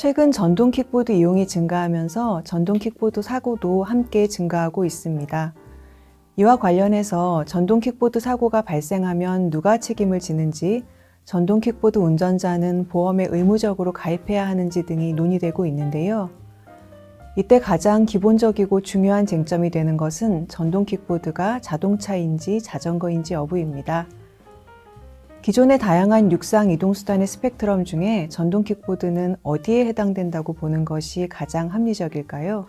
최근 전동 킥보드 이용이 증가하면서 전동 킥보드 사고도 함께 증가하고 있습니다. 이와 관련해서 전동 킥보드 사고가 발생하면 누가 책임을 지는지, 전동 킥보드 운전자는 보험에 의무적으로 가입해야 하는지 등이 논의되고 있는데요. 이때 가장 기본적이고 중요한 쟁점이 되는 것은 전동 킥보드가 자동차인지 자전거인지 여부입니다. 기존의 다양한 육상 이동수단의 스펙트럼 중에 전동 킥보드는 어디에 해당된다고 보는 것이 가장 합리적일까요?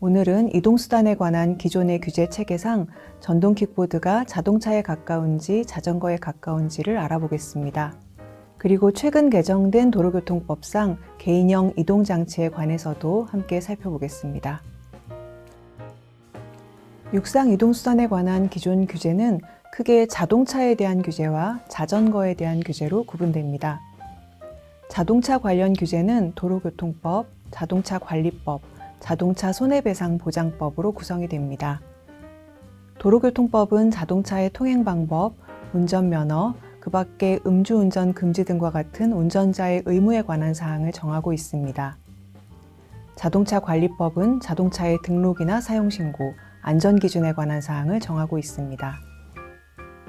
오늘은 이동수단에 관한 기존의 규제 체계상 전동 킥보드가 자동차에 가까운지 자전거에 가까운지를 알아보겠습니다. 그리고 최근 개정된 도로교통법상 개인형 이동장치에 관해서도 함께 살펴보겠습니다. 육상 이동수단에 관한 기존 규제는 크게 자동차에 대한 규제와 자전거에 대한 규제로 구분됩니다. 자동차 관련 규제는 도로교통법, 자동차 관리법, 자동차 손해배상 보장법으로 구성이 됩니다. 도로교통법은 자동차의 통행 방법, 운전면허, 그 밖에 음주운전 금지 등과 같은 운전자의 의무에 관한 사항을 정하고 있습니다. 자동차 관리법은 자동차의 등록이나 사용신고, 안전기준에 관한 사항을 정하고 있습니다.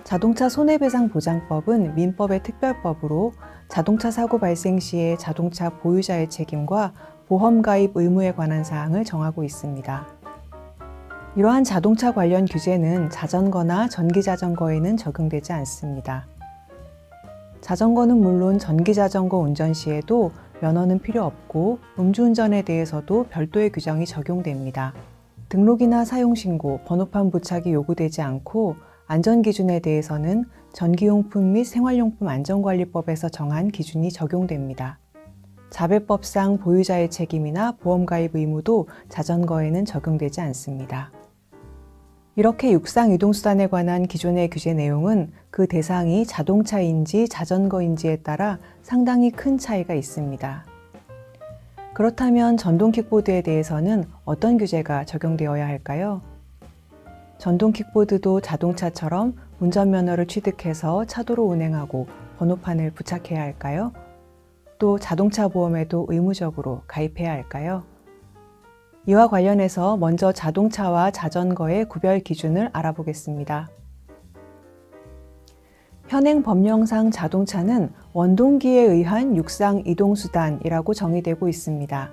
자동차 손해배상 보장법은 민법의 특별법으로 자동차 사고 발생 시에 자동차 보유자의 책임과 보험 가입 의무에 관한 사항을 정하고 있습니다. 이러한 자동차 관련 규제는 자전거나 전기 자전거에는 적용되지 않습니다. 자전거는 물론 전기 자전거 운전 시에도 면허는 필요 없고 음주운전에 대해서도 별도의 규정이 적용됩니다. 등록이나 사용신고, 번호판 부착이 요구되지 않고 안전기준에 대해서는 전기용품 및 생활용품 안전관리법에서 정한 기준이 적용됩니다. 자배법상 보유자의 책임이나 보험가입 의무도 자전거에는 적용되지 않습니다. 이렇게 육상 이동수단에 관한 기존의 규제 내용은 그 대상이 자동차인지 자전거인지에 따라 상당히 큰 차이가 있습니다. 그렇다면 전동 킥보드에 대해서는 어떤 규제가 적용되어야 할까요? 전동 킥보드도 자동차처럼 운전면허를 취득해서 차도로 운행하고 번호판을 부착해야 할까요? 또 자동차 보험에도 의무적으로 가입해야 할까요? 이와 관련해서 먼저 자동차와 자전거의 구별 기준을 알아보겠습니다. 현행 법령상 자동차는 원동기에 의한 육상 이동수단이라고 정의되고 있습니다.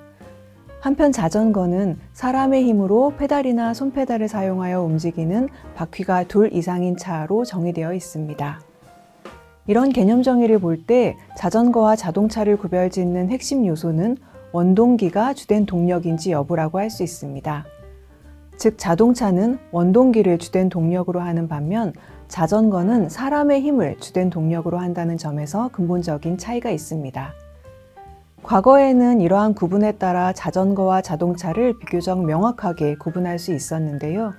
한편 자전거는 사람의 힘으로 페달이나 손페달을 사용하여 움직이는 바퀴가 둘 이상인 차로 정의되어 있습니다. 이런 개념 정의를 볼 때 자전거와 자동차를 구별 짓는 핵심 요소는 원동기가 주된 동력인지 여부라고 할 수 있습니다. 즉, 자동차는 원동기를 주된 동력으로 하는 반면 자전거는 사람의 힘을 주된 동력으로 한다는 점에서 근본적인 차이가 있습니다. 과거에는 이러한 구분에 따라 자전거와 자동차를 비교적 명확하게 구분할 수 있었는데요.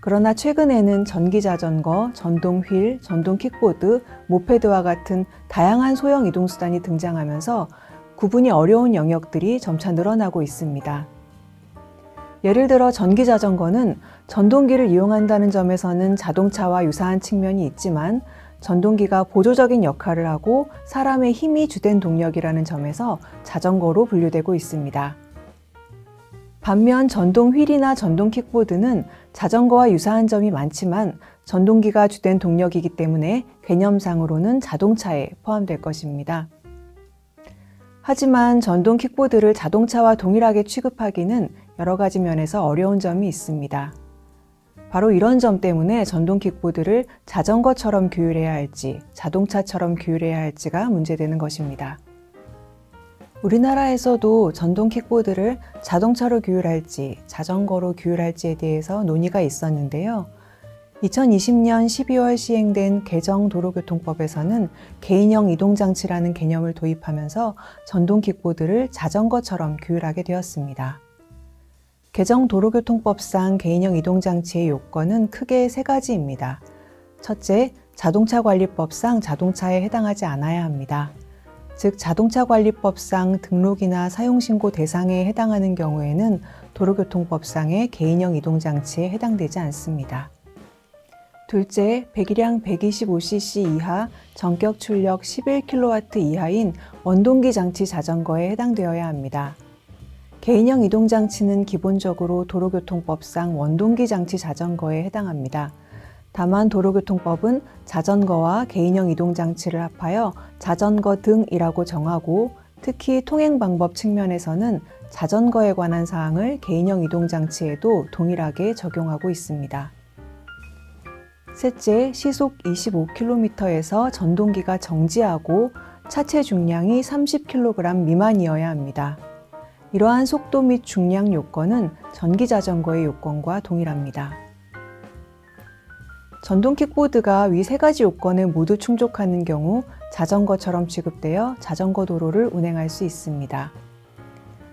그러나 최근에는 전기 자전거, 전동 휠, 전동 킥보드, 모페드와 같은 다양한 소형 이동수단이 등장하면서 구분이 어려운 영역들이 점차 늘어나고 있습니다. 예를 들어 전기 자전거는 전동기를 이용한다는 점에서는 자동차와 유사한 측면이 있지만 전동기가 보조적인 역할을 하고 사람의 힘이 주된 동력이라는 점에서 자전거로 분류되고 있습니다. 반면 전동 휠이나 전동 킥보드는 자전거와 유사한 점이 많지만 전동기가 주된 동력이기 때문에 개념상으로는 자동차에 포함될 것입니다. 하지만 전동 킥보드를 자동차와 동일하게 취급하기는 여러 가지 면에서 어려운 점이 있습니다. 바로 이런 점 때문에 전동 킥보드를 자전거처럼 규율해야 할지 자동차처럼 규율해야 할지가 문제되는 것입니다. 우리나라에서도 전동 킥보드를 자동차로 규율할지 자전거로 규율할지에 대해서 논의가 있었는데요. 2020년 12월 시행된 개정 도로교통법에서는 개인형 이동장치라는 개념을 도입하면서 전동 킥보드를 자전거처럼 규율하게 되었습니다. 개정 도로교통법상 개인형 이동장치의 요건은 크게 세 가지입니다. 첫째, 자동차 관리법상 자동차에 해당하지 않아야 합니다. 즉, 자동차 관리법상 등록이나 사용신고 대상에 해당하는 경우에는 도로교통법상의 개인형 이동장치에 해당되지 않습니다. 둘째, 배기량 125cc 이하, 전격 출력 11kW 이하인 원동기 장치 자전거에 해당되어야 합니다. 개인형 이동장치는 기본적으로 도로교통법상 원동기 장치 자전거에 해당합니다. 다만 도로교통법은 자전거와 개인형 이동장치를 합하여 자전거 등이라고 정하고 특히 통행 방법 측면에서는 자전거에 관한 사항을 개인형 이동장치에도 동일하게 적용하고 있습니다. 셋째, 시속 25km에서 전동기가 정지하고 차체 중량이 30kg 미만이어야 합니다. 이러한 속도 및 중량 요건은 전기 자전거의 요건과 동일합니다. 전동 킥보드가 위 세 가지 요건을 모두 충족하는 경우 자전거처럼 취급되어 자전거 도로를 운행할 수 있습니다.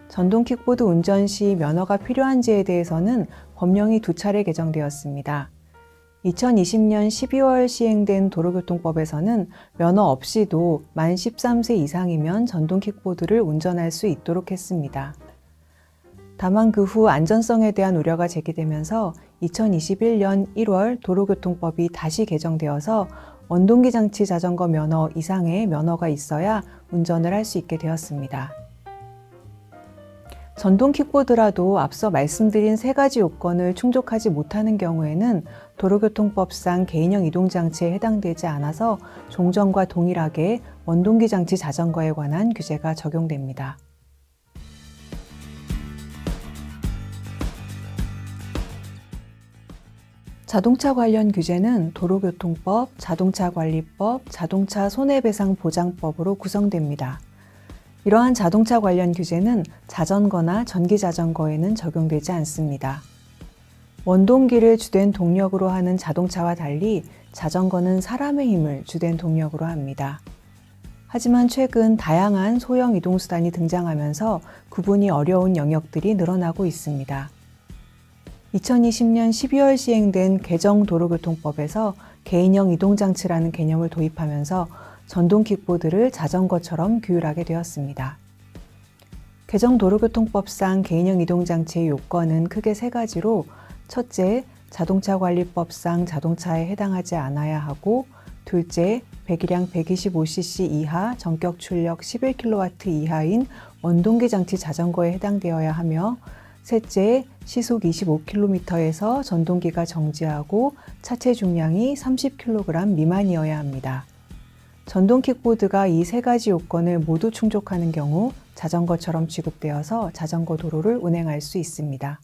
전동 킥보드 운전 시 면허가 필요한지에 대해서는 법령이 두 차례 개정되었습니다. 2020년 12월 시행된 도로교통법에서는 면허 없이도 만 13세 이상이면 전동 킥보드를 운전할 수 있도록 했습니다. 다만 그 후 안전성에 대한 우려가 제기되면서 2021년 1월 도로교통법이 다시 개정되어서 원동기 장치 자전거 면허 이상의 면허가 있어야 운전을 할 수 있게 되었습니다. 전동 킥보드라도 앞서 말씀드린 세 가지 요건을 충족하지 못하는 경우에는 도로교통법상 개인형 이동장치에 해당되지 않아서 종전과 동일하게 원동기 장치 자전거에 관한 규제가 적용됩니다. 자동차 관련 규제는 도로교통법, 자동차관리법, 자동차 손해배상보장법으로 구성됩니다. 이러한 자동차 관련 규제는 자전거나 전기자전거에는 적용되지 않습니다. 원동기를 주된 동력으로 하는 자동차와 달리 자전거는 사람의 힘을 주된 동력으로 합니다. 하지만 최근 다양한 소형 이동수단이 등장하면서 구분이 어려운 영역들이 늘어나고 있습니다. 2020년 12월 시행된 개정 도로교통법에서 개인형 이동장치라는 개념을 도입하면서 전동 킥보드를 자전거처럼 규율하게 되었습니다. 개정 도로교통법상 개인형 이동장치의 요건은 크게 세 가지로 첫째, 자동차 관리법상 자동차에 해당하지 않아야 하고 둘째, 배기량 125cc 이하, 전격 출력 11kW 이하인 원동기 장치 자전거에 해당되어야 하며 셋째, 시속 25km에서 전동기가 정지하고 차체 중량이 30kg 미만이어야 합니다. 전동 킥보드가 이 세 가지 요건을 모두 충족하는 경우 자전거처럼 취급되어서 자전거 도로를 운행할 수 있습니다.